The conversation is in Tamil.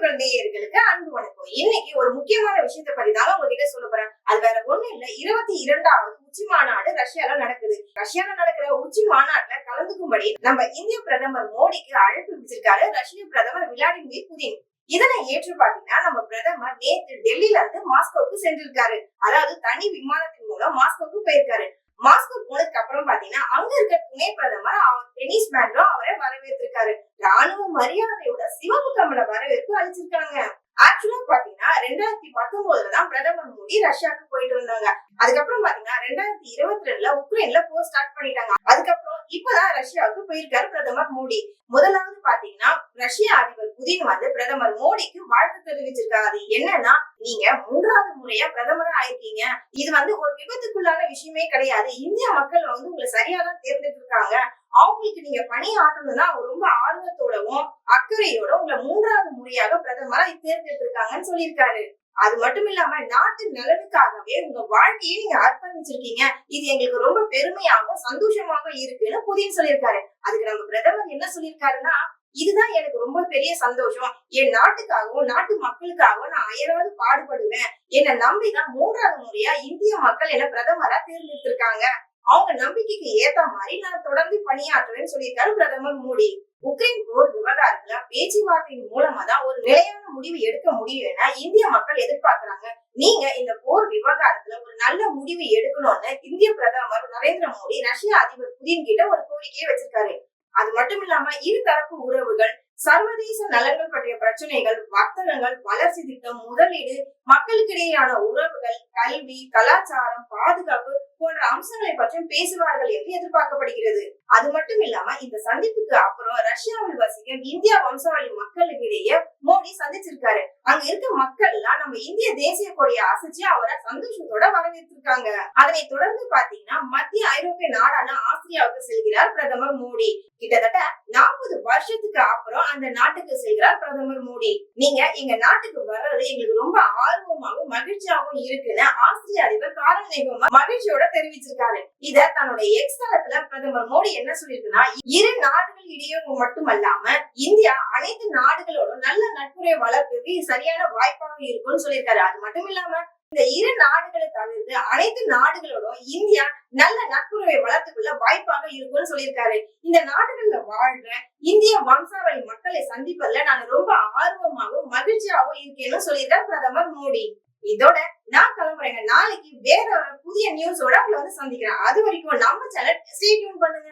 அன்பு வணக்கம். இன்னைக்கு ஒரு முக்கியமான விஷயத்தை பத்தி தான் உங்ககிட்ட சொல்ல போறேன். அது வேற ஒண்ணும் இல்ல. இருபத்தி இரண்டாவது உச்சி மாநாடு ரஷ்யால நடக்குது. ரஷ்யால நடக்கிற உச்சி மாநாட்டுல கலந்துக்கும்படி நம்ம இந்திய பிரதமர் மோடிக்கு அழைப்பு விடுத்திருக்காரு. ரஷ்ய பிரதமர் விளாடிமிர் புதின். இதனை ஏற்று பாத்தீங்கன்னா நம்ம பிரதமர் நேத்து டெல்லியில இருந்து மாஸ்கோவுக்கு சென்றிருக்காரு. அதாவது தனி விமானத்தின் மூலம் மாஸ்கோவுக்கு போயிருக்காரு. மாஸ்கோ போனதுக்கு அப்புறம் பாத்தீங்கன்னா அங்க இருக்க துணை பிரதமர் அவர் டெனிஸ் மேண்ட்ரோ அவரை வரவேற்றிருக்காரு. ராணுவ மரியாதையோட சிவப்பு கமல வரவேற்பு அளிச்சிருக்காங்க. ஆக்சுவலா பாத்தீங்கன்னா ரெண்டாயிரத்தி பத்தொன்பதுல தான் பிரதமர் மோடி ரஷ்யாவுக்கு போயிட்டு வந்தாங்க. அதுக்கப்புறம் பாத்தீங்கன்னா ரெண்டாயிரத்தி இருபத்தி ரெண்டுல உக்ரைன்ல போர் ஸ்டார்ட் பண்ணிட்டாங்க. அதுக்கப்புறம் இப்பதான் ரஷ்யாவுக்கு போயிருக்காரு பிரதமர் மோடி. முதலாவது பாத்தீங்கன்னா ரஷ்ய அதிபர் புதின் வந்து பிரதமர் மோடிக்கு வாழ்த்து தெரிவிச்சிருக்காரு. அது என்னன்னா நீங்க மூன்றாவது முறையா இது வந்து ஒரு விபத்துக்குள்ளான விஷயமே கிடையாது. இந்திய மக்கள் வந்து உங்களை சரியா தான் தேர்ந்தெடுத்திருக்காங்க. அவங்களுக்கு நீங்க பணி ஆற்றணும்னா அவங்க ரொம்ப ஆர்வத்தோடவும் அக்கறையோட உங்களை மூன்றாவது முறையாக பிரதமரா தேர்ந்தெடுத்திருக்காங்கன்னு சொல்லியிருக்காரு. அது மட்டும் இல்லாம நாட்டு நலனுக்காகவே உங்க வாழ்க்கையை நீங்க அர்ப்பணிச்சிருக்கீங்க. இது எங்களுக்கு ரொம்ப பெருமையாகவும் சந்தோஷமாகவும் இருக்குன்னு புதின் சொல்லியிருக்காரு. அதுக்கு நம்ம பிரதமர் என்ன சொல்லியிருக்காருன்னா இதுதான் எனக்கு ரொம்ப பெரிய சந்தோஷம். என் நாட்டுக்காகவும் நாட்டு மக்களுக்காகவும் நான் அயராது பாடுபடுவேன். என்னை நம்பிதான் மூன்றாவது முறையா இந்திய மக்கள் என்ன பிரதமரா தேர்ந்தெடுத்திருக்காங்க. அவங்க நம்பிக்கைக்கு ஏத்த மாதிரி நான் தொடர்ந்து பணியாற்றுவேன்னு சொல்லியிருக்காரு பிரதமர் மோடி. உக்ரைன் போர் விவகாரத்துல பேச்சுவார்த்தையின் மூலமா தான் ஒரு நிலையான முடிவு எடுக்க முடியும்னா இந்திய மக்கள் எதிர்பார்க்கிறாங்க. நீங்க இந்த போர் விவகாரத்துல ஒரு நல்ல முடிவு எடுக்கணும்னு இந்திய பிரதமர் நரேந்திர மோடி ரஷ்ய அதிபர் புதின் கிட்ட ஒரு கோரிக்கையை வச்சிருக்காரு. அது மட்டும் இல்லாம இருதரப்பு உறவுகள் சர்வதேச நலன்கள் பற்றிய பிரச்சனைகள் வர்த்தகங்கள் வளர்ச்சி திட்டம் முதலீடு மக்களுக்கிடையேயான உறவுகள் கல்வி கலாச்சாரம் பாதுகாப்பு போன்ற அம்சங்களை பற்றியும் பேசுவார்கள் என்று எதிர்பார்க்கப்படுகிறது. அது மட்டும் இல்லாம இந்த சந்திப்புக்கு அப்புறம் ரஷ்யாவில் வசிக்கும் இந்தியா வம்சாவளி மக்களுக்கிடையே மோடி சந்திச்சிருக்காரு. அங்க இருக்க மக்கள் எல்லாம் நம்ம இந்திய தேசிய கொடியை அசைச்சு அவரை சந்தோஷத்தோட வரவேற்றிருக்காங்க. அதனை தொடர்ந்து பாத்தீங்கன்னா மத்திய ஐரோப்பிய நாடு செல்கிறார் பிரதமர் மோடி. கிட்டத்தட்ட நாற்பது வருஷத்துக்கு அப்புறம் அந்த நாட்டுக்கு செல்கிறார் பிரதமர் மோடி. நீங்க எங்க நாட்டுக்கு வர்றது எங்களுக்கு ரொம்ப ஆர்வமாகவும் மகிழ்ச்சியாகவும் இருக்குன்னு ஆஸ்திரிய அதிபர் காரன் நேகம் மகிழ்ச்சியோட தெரிவிச்சிருக்காரு. இத தன்னுடைய எக்ஸ் தளத்துல பிரதமர் மோடி என்ன சொல்லியிருக்குன்னா இரு நாடுகள் இடையே மட்டுமல்லாம இந்தியா அனைத்து நாடுகளோட நல்ல நட்புரை வளர்ப்புக்கு சரியான வாய்ப்பாக இருக்கும்னு சொல்லியிருக்காரு. அது மட்டும் இல்லாம இந்த இரு நாடுகளை தவிர்த்து அனைத்து நாடுகளோடும் இந்தியா நல்ல நட்புறவை வளர்த்துக்குள்ள வாய்ப்பாக இருக்கும்னு சொல்லியிருக்காரு. இந்த நாடுகள்ல வாழ்ற இந்திய வம்சாவளி மக்களை சந்திப்பதுல நான் ரொம்ப ஆர்வமாகவும் மகிழ்ச்சியாகவும் இருக்கேன்னு சொல்லியிருக்காரு பிரதமர் மோடி. இதோட நான் கிளம்புறேங்க. நாளைக்கு வேற ஒரு புதிய நியூஸோட உங்களை வந்து சந்திக்கிறேன். அது வரைக்கும் நம்ம சேனல் ஸ்டே டியூன் பண்ணுங்க.